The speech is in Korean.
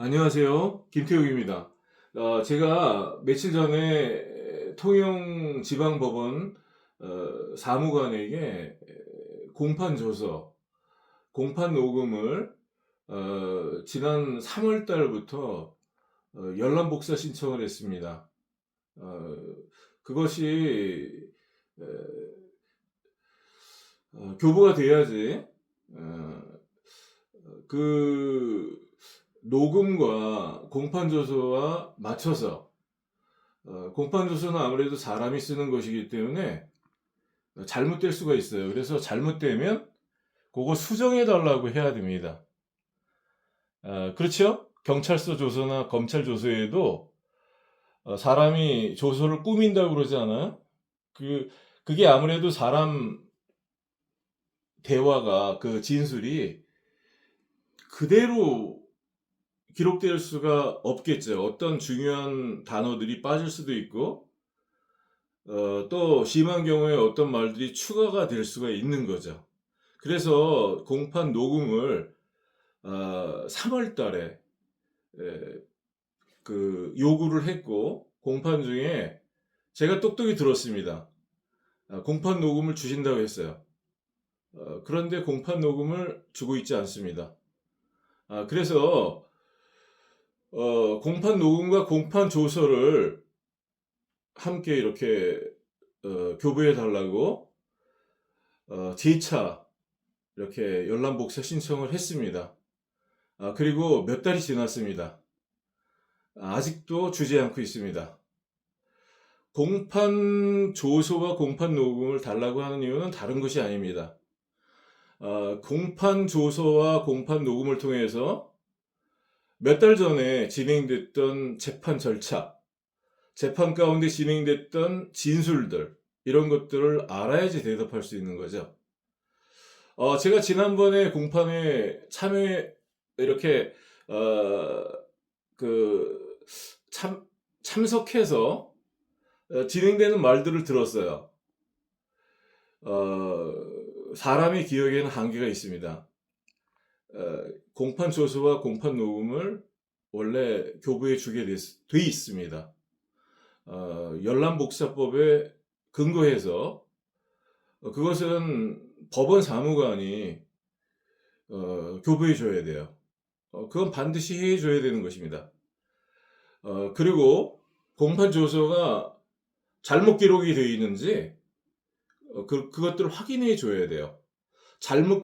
안녕하세요. 김태욱입니다. 어, 제가 며칠 전에 통영지방법원 어, 사무관에게 공판 조서, 공판 녹음을 어, 지난 3월 달부터 어, 열람 복사 신청을 했습니다. 어, 그것이 에, 어, 교부가 돼야지 어, 그 녹음과 공판 조서와 맞춰서 어, 공판 조서는 아무래도 사람이 쓰는 것이기 때문에 잘못될 수가 있어요. 그래서 잘못되면 그거 수정해 달라고 해야 됩니다. 어, 그렇죠? 경찰서 조서나 검찰 조서에도 어, 사람이 조서를 꾸민다고 그러지 않아요? 그 그게 아무래도 사람 대화가 그 진술이 그대로 기록될 수가 없겠죠. 어떤 중요한 단어들이 빠질 수도 있고, 어, 또 심한 경우에 어떤 말들이 추가가 될 수가 있는 거죠. 그래서 공판 녹음을 어, 3월 달에 에, 그 요구를 했고, 공판 중에 제가 똑똑히 들었습니다. 아, 공판 녹음을 주신다고 했어요. 어, 그런데 공판 녹음을 주고 있지 않습니다. 아, 그래서 어, 공판 녹음과 공판 조서를 함께 이렇게 어, 교부해 달라고 어, 재차 이렇게 열람 복사 신청을 했습니다. 아, 그리고 몇 달이 지났습니다. 아직도 주지 않고 있습니다. 공판 조서와 공판 녹음을 달라고 하는 이유는 다른 것이 아닙니다. 어, 공판 조서와 공판 녹음을 통해서 몇 달 전에 진행됐던 재판 절차, 재판 가운데 진행됐던 진술들, 이런 것들을 알아야지 대답할 수 있는 거죠. 어, 제가 지난번에 공판에 참여, 이렇게, 어, 그, 참, 참석해서 어, 진행되는 말들을 들었어요. 어, 사람의 기억에는 한계가 있습니다. 어, 공판 조서와 공판 녹음을 원래 교부에 주게 돼, 돼 있습니다. 어, 열람복사법에 근거해서 어, 그것은 법원 사무관이 어, 교부해 줘야 돼요. 어, 그건 반드시 해 줘야 되는 것입니다. 어, 그리고 공판 조서가 잘못 기록이 되어 있는지 어, 그, 그것들을 확인해 줘야 돼요. 잘못